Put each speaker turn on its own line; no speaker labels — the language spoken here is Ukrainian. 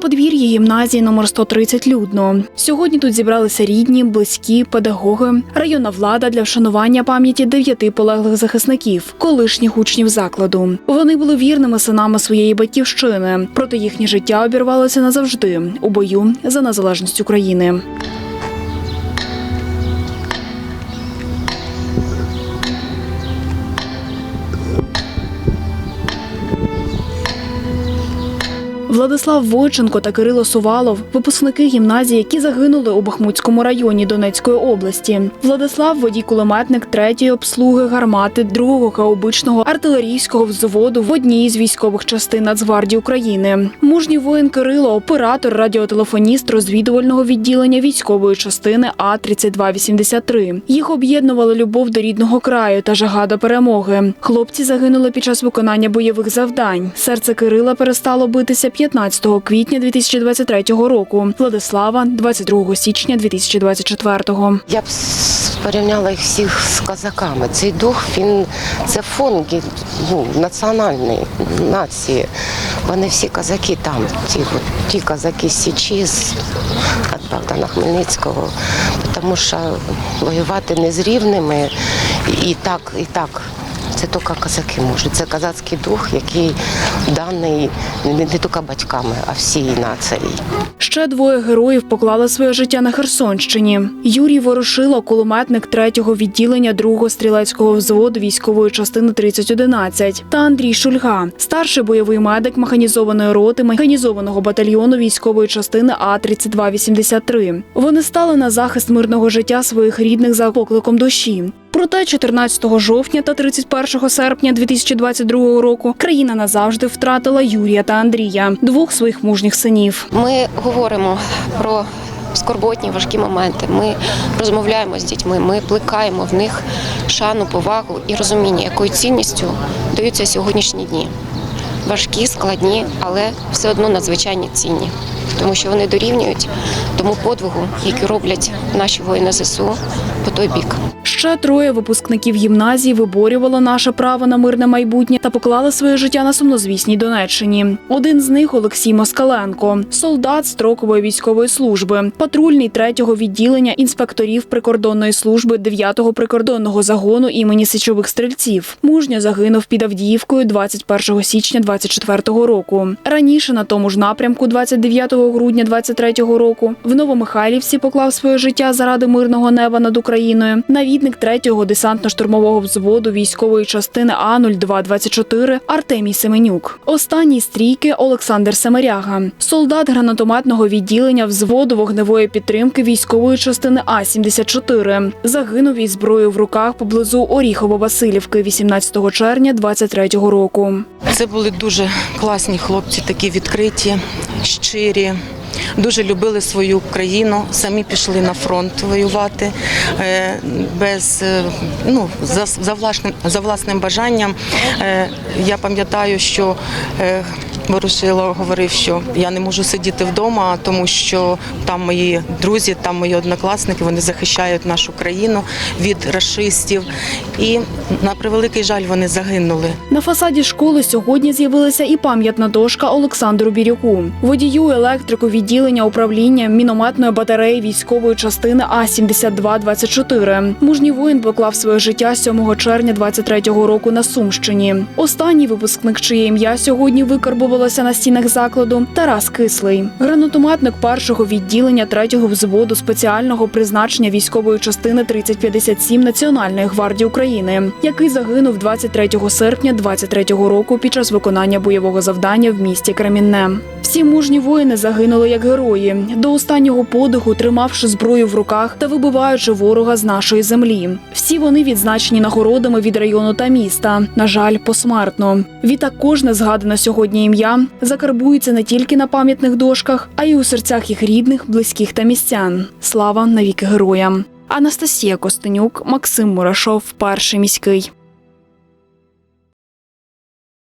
подвір'ї гімназії номер 130 людно. Сьогодні тут зібралися рідні, близькі, педагоги, районна влада для вшанування пам'яті дев'яти полеглих захисників, колишніх учнів закладу. Вони були вірними синами своєї батьківщини, проте їхнє життя обірвалося назавжди у бою за незалежність України. Владислав Войченко та Кирило Сувалов випускники гімназії, які загинули у Бахмутському районі Донецької області. Владислав водій кулеметник третьої обслуги гармати другого хаубичного артилерійського взводу в одній з військових частин Нацгвардії України. Мужній воїн Кирило, оператор, радіотелефоніст розвідувального відділення військової частини А 3283 Їх об'єднувала любов до рідного краю та жага до перемоги. Хлопці загинули під час виконання бойових завдань. Серце Кирила перестало битися 15 квітня 2023 року. Владислава 22 січня 2024.
Я б порівняла їх всіх з козаками. Цей дух, він це фон ну, національний нації. Вони всі козаки там, ті, ті козаки з Січі, з Богдана Хмельницького. Тому що воювати не з рівними і так, і так. Це тільки козаки можуть. Це козацький дух, який даний не, тільки батьками, а всій нації.
Ще двоє героїв поклали своє життя на Херсонщині. Юрій Ворошило, кулеметник третього відділення другого стрілецького взводу військової частини 3011, та Андрій Шульга, старший бойовий медик механізованої роти механізованого батальйону військової частини А 3283 Вони стали на захист мирного життя своїх рідних за покликом душі. Проте 14 жовтня та 31 серпня 2022 року країна назавжди втратила Юрія та Андрія, двох своїх мужніх синів.
Ми говоримо про скорботні важкі моменти. Ми розмовляємо з дітьми, ми плекаємо в них шану, повагу і розуміння, якою цінністю даються сьогоднішні дні. Важкі, складні, але все одно надзвичайно цінні, тому що вони дорівнюють тому подвигу, який роблять наші воїни ЗСУ по той бік.
Ще троє випускників гімназії виборювало наше право на мирне майбутнє та поклали своє життя на сумнозвісній Донеччині. Один з них Олексій Москаленко, солдат строкової військової служби, патрульний третього відділення інспекторів прикордонної служби 9-го прикордонного загону імені січових стрільців. Мужньо загинув під Авдіївкою 21 січня 24 року. Раніше на тому ж напрямку, 29 грудня 23 року, в Новомихайлівці поклав своє життя заради мирного неба над Україною. Навідник 3-го десантно-штурмового взводу військової частини А 0224 Артемій Семенюк. Останній стрійки Олександр Семеряга, солдат гранатометного відділення взводу вогневої підтримки військової частини А 74 Загинув із зброєю в руках поблизу Оріхово-Василівки 18 червня 23 року.
Це були дуже класні хлопці, такі відкриті, щирі. Дуже любили свою країну, самі пішли на фронт воювати е, без е, ну за, за власним за власним бажанням. Е, Я пам'ятаю, що е, говорив, що я не можу сидіти вдома, тому що там мої друзі, там мої однокласники, вони захищають нашу країну від рашистів. І на превеликий жаль, вони загинули.
На фасаді школи сьогодні з'явилася і пам'ятна дошка Олександру Бірюку, водію електрику відділення управління мінометної батареї військової частини А 7224 Мужній воїн поклав своє життя 7 червня 23-го року на Сумщині. Останній випускник, чиє ім'я сьогодні викарбувалося на стінах закладу, Тарас Кислий, гранатометник першого відділення третього взводу спеціального призначення військової частини 3057 Національної гвардії України, який загинув 23 серпня 23-го року під час виконання бойового завдання в місті Кремінне. Всі мужні воїни загинули як герої, до останнього подиху тримавши зброю в руках та вибиваючи ворога з нашої землі. Всі вони відзначені нагородами від району та міста. На жаль, посмертно. Відтак кожне згадане сьогодні ім'я закарбується не тільки на пам'ятних дошках, а й у серцях їх рідних, близьких та містян. Слава навіки героям. Анастасія Костенюк, Максим Мурашов, перший міський.